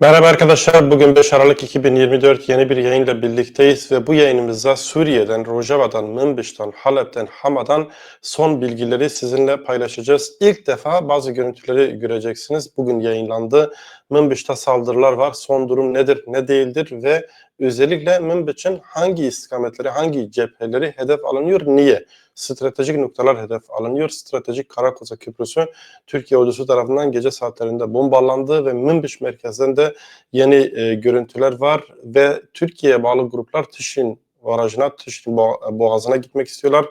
Merhaba arkadaşlar. Bugün 5 Aralık 2024 yeni bir yayınla birlikteyiz ve bu yayınımızda Suriye'den, Rojava'dan, Mınbiş'ten, Halep'ten, Hama'dan son bilgileri sizinle paylaşacağız. İlk defa bazı görüntüleri göreceksiniz. Bugün yayınlandı. Mınbiş'te saldırılar var. Son durum nedir, ne değildir ve özellikle Mınbiş'in hangi istikametleri, hangi cepheleri hedef alınıyor, niye? Stratejik noktalar hedef alınıyor. Stratejik Karakoza Köprüsü Türkiye ordusu tarafından gece saatlerinde bombalandı ve Münbiş merkezinde yeni e, görüntüler var ve Türkiye'ye bağlı gruplar Tişin barajına, Tişin boğazına gitmek istiyorlar.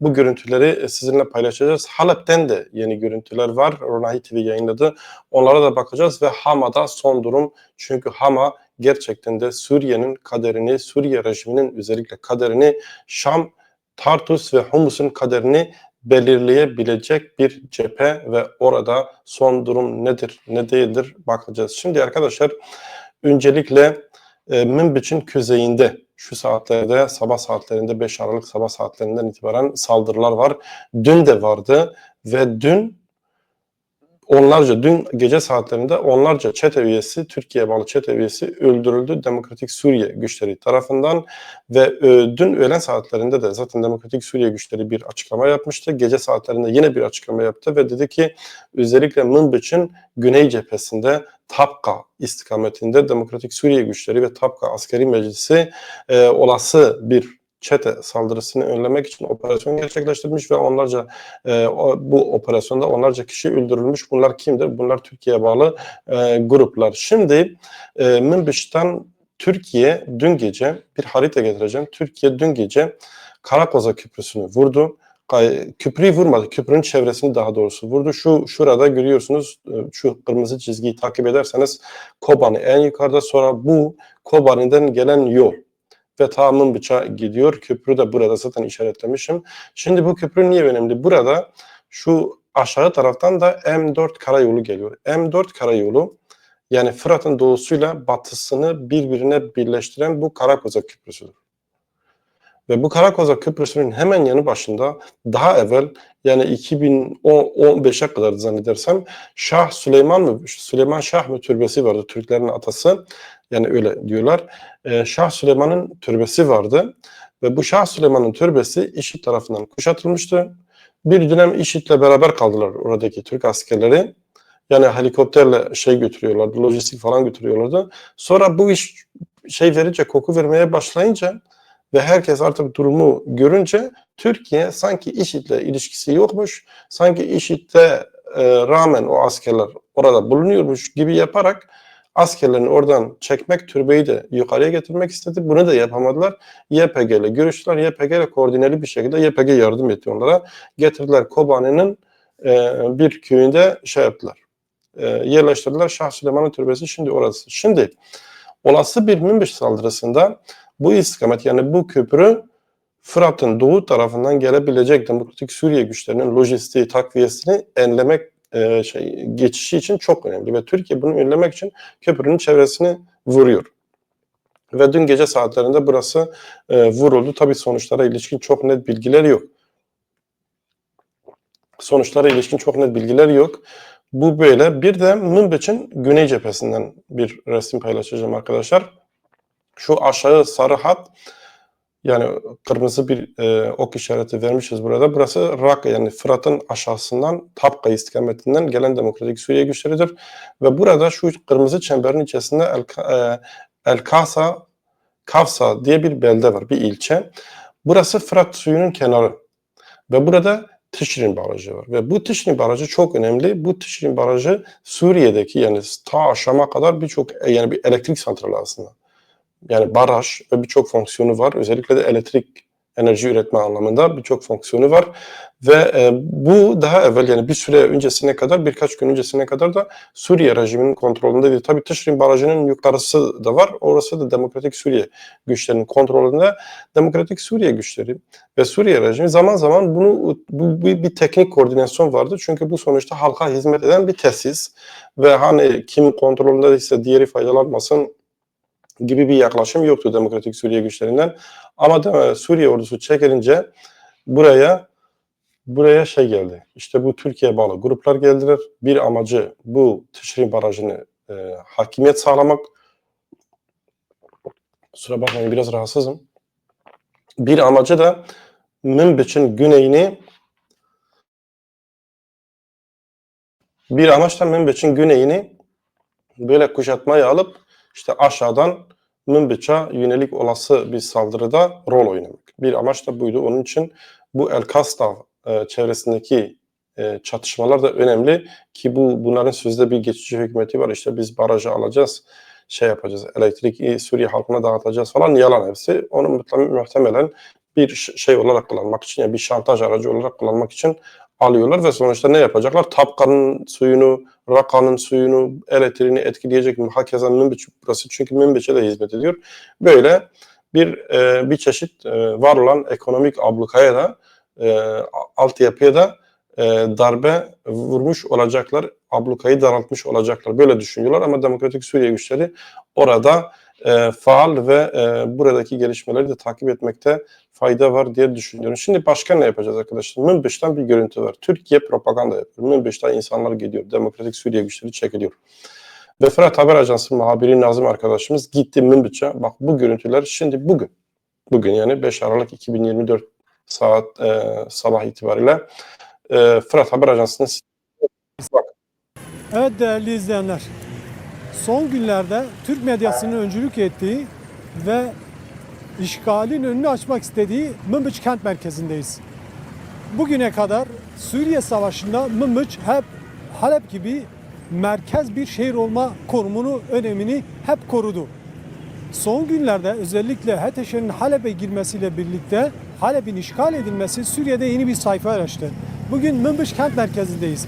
Bu görüntüleri e, sizinle paylaşacağız. Halep'ten de yeni görüntüler var. Ronahi TV yayınladı. Onlara da bakacağız ve Hama'da son durum. Çünkü Hama gerçekten de Suriye'nin kaderini, Suriye rejiminin özellikle kaderini Şam, Tartus ve Humus'un kaderini belirleyebilecek bir cephe ve orada son durum nedir, ne değildir bakacağız. Şimdi arkadaşlar öncelikle e, Münbiç'in kuzeyinde şu saatlerde sabah saatlerinde 5 Aralık sabah saatlerinden itibaren saldırılar var. Dün de vardı ve dün onlarca dün gece saatlerinde onlarca çete üyesi, Türkiye bağlı çete üyesi öldürüldü Demokratik Suriye güçleri tarafından ve e, dün öğlen saatlerinde de zaten Demokratik Suriye güçleri bir açıklama yapmıştı. Gece saatlerinde yine bir açıklama yaptı ve dedi ki özellikle Mınbiç'in güney cephesinde Tapka istikametinde Demokratik Suriye güçleri ve Tapka askeri meclisi e, olası bir çete saldırısını önlemek için operasyon gerçekleştirmiş ve onlarca e, o, bu operasyonda onlarca kişi öldürülmüş. Bunlar kimdir? Bunlar Türkiye'ye bağlı e, gruplar. Şimdi e, Münbiş'ten Türkiye dün gece bir harita getireceğim. Türkiye dün gece Karakoza Köprüsü'nü vurdu. Köprüyü vurmadı. Köprünün çevresini daha doğrusu vurdu. Şu şurada görüyorsunuz e, şu kırmızı çizgiyi takip ederseniz Kobani en yukarıda sonra bu Kobani'den gelen yol ve tamamın bıçağı gidiyor. Köprü de burada zaten işaretlemişim. Şimdi bu köprü niye önemli? Burada şu aşağı taraftan da M4 karayolu geliyor. M4 karayolu yani Fırat'ın doğusuyla batısını birbirine birleştiren bu Karakoza Köprüsü'dür. Ve bu Karakoza Köprüsü'nün hemen yanı başında daha evvel yani 2015'e kadar zannedersem Şah Süleyman mı Süleyman Şah mı türbesi vardı Türklerin atası yani öyle diyorlar. Ee, Şah Süleyman'ın türbesi vardı ve bu Şah Süleyman'ın türbesi IŞİD tarafından kuşatılmıştı. Bir dönem IŞİD'le beraber kaldılar oradaki Türk askerleri. Yani helikopterle şey götürüyorlardı, lojistik falan götürüyorlardı. Sonra bu iş şey verince, koku vermeye başlayınca ve herkes artık durumu görünce Türkiye sanki IŞİD'le ilişkisi yokmuş, sanki IŞİD'e e, rağmen o askerler orada bulunuyormuş gibi yaparak askerlerini oradan çekmek, türbeyi de yukarıya getirmek istedi. Bunu da yapamadılar. YPG ile görüştüler. YPG ile koordineli bir şekilde YPG yardım etti onlara. Getirdiler Kobani'nin e, bir köyünde şey yaptılar. E, yerleştirdiler. Şah Süleyman'ın türbesi şimdi orası. Şimdi olası bir Münbiş saldırısında bu istikamet yani bu köprü Fırat'ın doğu tarafından gelebilecek Demokratik Suriye güçlerinin lojistiği, takviyesini enlemek e, şey, geçişi için çok önemli ve Türkiye bunu önlemek için köprünün çevresini vuruyor. Ve dün gece saatlerinde burası e, vuruldu. Tabii sonuçlara ilişkin çok net bilgiler yok. Sonuçlara ilişkin çok net bilgiler yok. Bu böyle. Bir de Münbiç'in güney cephesinden bir resim paylaşacağım arkadaşlar. Şu aşağı sarı hat yani kırmızı bir e, ok işareti vermişiz burada. Burası Raqqa yani Fırat'ın aşağısından Tapka istikametinden gelen Demokratik Suriye güçleridir. Ve burada şu kırmızı çemberin içerisinde El, e, El Kasa, Kavsa diye bir belde var, bir ilçe. Burası Fırat suyunun kenarı. Ve burada Tişrin Barajı var. Ve bu Tişrin Barajı çok önemli. Bu Tişrin Barajı Suriye'deki yani ta Şam'a kadar birçok yani bir elektrik santralı aslında yani baraj ve birçok fonksiyonu var. Özellikle de elektrik enerji üretme anlamında birçok fonksiyonu var. Ve e, bu daha evvel yani bir süre öncesine kadar birkaç gün öncesine kadar da Suriye rejiminin kontrolündeydi. Tabi Tışrin Barajı'nın yukarısı da var. Orası da Demokratik Suriye güçlerinin kontrolünde. Demokratik Suriye güçleri ve Suriye rejimi zaman zaman bunu bu, bu bir teknik koordinasyon vardı. Çünkü bu sonuçta halka hizmet eden bir tesis ve hani kim kontrolündeyse diğeri faydalanmasın gibi bir yaklaşım yoktu Demokratik Suriye güçlerinden. Ama da Suriye ordusu çekilince buraya buraya şey geldi. İşte bu Türkiye bağlı gruplar geldiler. Bir amacı bu Tişrin Barajı'nı e, hakimiyet sağlamak. Kusura bakmayın biraz rahatsızım. Bir amacı da Münbiç'in güneyini bir amaçla Münbiç'in güneyini böyle kuşatmaya alıp işte aşağıdan Münbiç'e yönelik olası bir saldırıda rol oynamak. Bir amaç da buydu. Onun için bu El Kastav e, çevresindeki e, çatışmalar da önemli ki bu bunların sözde bir geçici hükümeti var. İşte biz barajı alacağız, şey yapacağız, elektrik Suriye halkına dağıtacağız falan yalan hepsi. Onu muhtem- muhtemelen bir şey olarak kullanmak için, yani bir şantaj aracı olarak kullanmak için alıyorlar ve sonuçta ne yapacaklar? Tapkanın suyunu, Raka'nın suyunu, elektriğini etkileyecek mi? Hakeza Münbiç burası çünkü Münbiç'e de hizmet ediyor. Böyle bir e, bir çeşit e, var olan ekonomik ablukaya da e, altyapıya da e, darbe vurmuş olacaklar, ablukayı daraltmış olacaklar. Böyle düşünüyorlar ama Demokratik Suriye güçleri orada e, faal ve e, buradaki gelişmeleri de takip etmekte fayda var diye düşünüyorum. Şimdi başka ne yapacağız arkadaşlar? Münbiş'ten bir görüntü var. Türkiye propaganda yapıyor. Münbiş'ten insanlar gidiyor. Demokratik Suriye güçleri çekiliyor. Ve Fırat Haber Ajansı muhabiri Nazım arkadaşımız gitti Münbiş'e. Bak bu görüntüler şimdi bugün. Bugün yani 5 Aralık 2024 saat e, sabah itibariyle e, Fırat Haber Ajansı'nın Evet değerli izleyenler. Son günlerde Türk medyasının öncülük ettiği ve işgalin önünü açmak istediği Mınbıç kent merkezindeyiz. Bugüne kadar Suriye Savaşı'nda Mınbıç hep Halep gibi merkez bir şehir olma konumunu, önemini hep korudu. Son günlerde özellikle HTŞ'nin Halep'e girmesiyle birlikte Halep'in işgal edilmesi Suriye'de yeni bir sayfa açtı. Bugün Mınbış kent merkezindeyiz.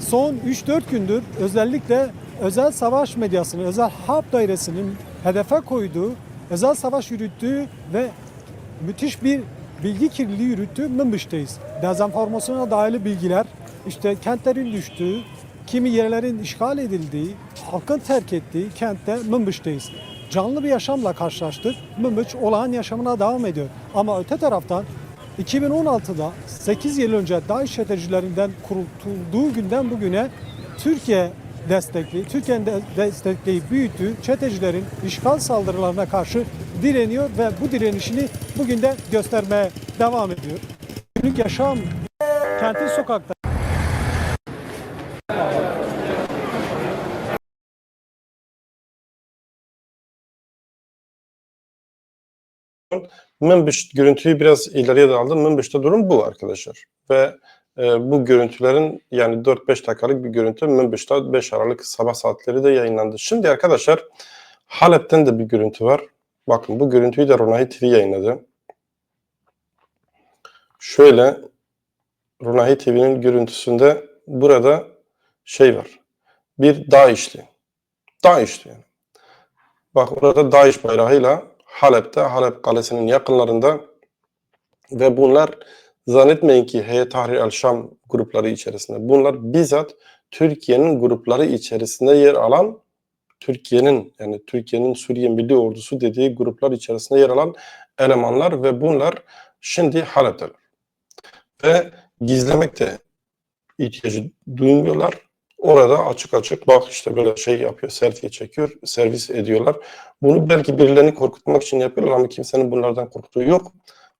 Son 3-4 gündür özellikle özel savaş medyasının, özel harp dairesinin hedefe koyduğu, özel savaş yürüttüğü ve müthiş bir bilgi kirliliği yürüttüğü Mınbış'tayız. Dezenformasyona dayalı bilgiler, işte kentlerin düştüğü, kimi yerlerin işgal edildiği, halkın terk ettiği kentte Mınbış'tayız. Canlı bir yaşamla karşılaştık. Mınbış olağan yaşamına devam ediyor. Ama öte taraftan 2016'da 8 yıl önce DAEŞ çetecilerinden kurulduğu günden bugüne Türkiye destekli, Türkiye'nin de destekleyip büyüttüğü çetecilerin işgal saldırılarına karşı direniyor ve bu direnişini bugün de göstermeye devam ediyor. Günlük yaşam kentin sokakta Münbiş görüntüyü biraz ileriye de aldım. Münbiş'te durum bu arkadaşlar. Ve e, bu görüntülerin yani 4-5 dakikalık bir görüntü Münbiş'te 5 Aralık sabah saatleri de yayınlandı. Şimdi arkadaşlar Halep'ten de bir görüntü var. Bakın bu görüntüyü de Ronahi TV yayınladı. Şöyle Ronahi TV'nin görüntüsünde burada şey var. Bir DAEŞ'li. DAEŞ'li yani. Bak orada DAEŞ bayrağıyla Halep'te, Halep Kalesi'nin yakınlarında ve bunlar zannetmeyin ki Heyet Tahrir el-Şam grupları içerisinde. Bunlar bizzat Türkiye'nin grupları içerisinde yer alan Türkiye'nin yani Türkiye'nin Suriye Milli Ordusu dediği gruplar içerisinde yer alan elemanlar ve bunlar şimdi Halep'teler. Ve gizlemekte ihtiyacı duymuyorlar. Orada açık açık bak işte böyle şey yapıyor, selfie çekiyor, servis ediyorlar. Bunu belki birilerini korkutmak için yapıyorlar ama kimsenin bunlardan korktuğu yok.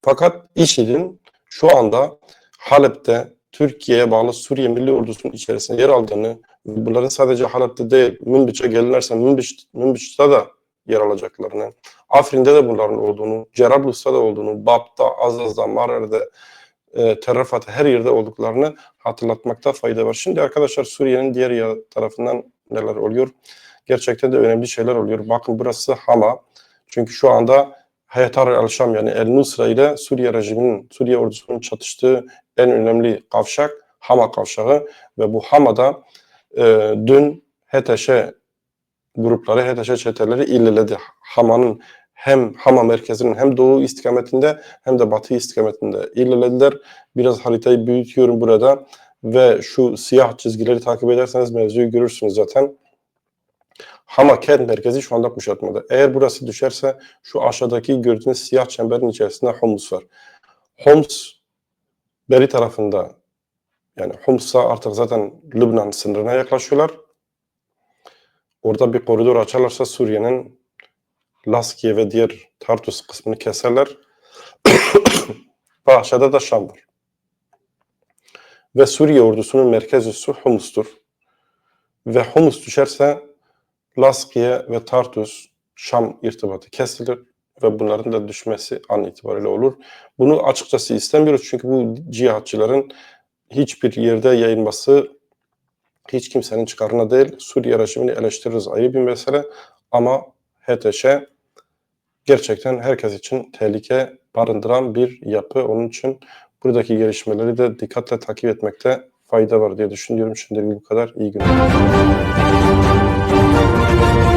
Fakat IŞİD'in şu anda Halep'te Türkiye'ye bağlı Suriye Milli Ordusu'nun içerisinde yer aldığını, bunların sadece Halep'te değil, Münbiç'e gelirlerse Münbiç, Münbiç'te de yer alacaklarını, Afrin'de de bunların olduğunu, Cerablus'ta da olduğunu, Bab'da, Azaz'da, Marer'de, e, Tel Rifa'da her yerde olduklarını hatırlatmakta fayda var. Şimdi arkadaşlar Suriye'nin diğer tarafından neler oluyor? Gerçekten de önemli şeyler oluyor. Bakın burası Hama. Çünkü şu anda Hayatar el-Şam yani El-Nusra ile Suriye rejiminin, Suriye ordusunun çatıştığı en önemli kavşak Hama kavşağı ve bu Hama'da e, dün HTŞ grupları, HTŞ çeteleri illeledi. Hama'nın hem Hama merkezinin hem doğu istikametinde hem de batı istikametinde illelediler. Biraz haritayı büyütüyorum burada ve şu siyah çizgileri takip ederseniz mevzuyu görürsünüz zaten. Hama kent merkezi şu anda kuşatmada. Eğer burası düşerse şu aşağıdaki gördüğünüz siyah çemberin içerisinde Homs var. Homs beri tarafında yani Homs'a artık zaten Lübnan sınırına yaklaşıyorlar. orada bir koridor açarlarsa Suriye'nin Laskiye ve diğer Tartus kısmını keserler. ve aşağıda da Şam var. Ve Suriye ordusunun merkez üssü Humus'tur. Ve Humus düşerse Laskiye ve Tartus Şam irtibatı kesilir ve bunların da düşmesi an itibariyle olur. Bunu açıkçası istemiyoruz çünkü bu cihatçıların hiçbir yerde yayılması hiç kimsenin çıkarına değil. Suriye rejimini eleştiririz ayrı bir mesele ama HTŞ gerçekten herkes için tehlike barındıran bir yapı. Onun için buradaki gelişmeleri de dikkatle takip etmekte fayda var diye düşünüyorum. Şimdilik bu kadar. İyi günler. Thank you.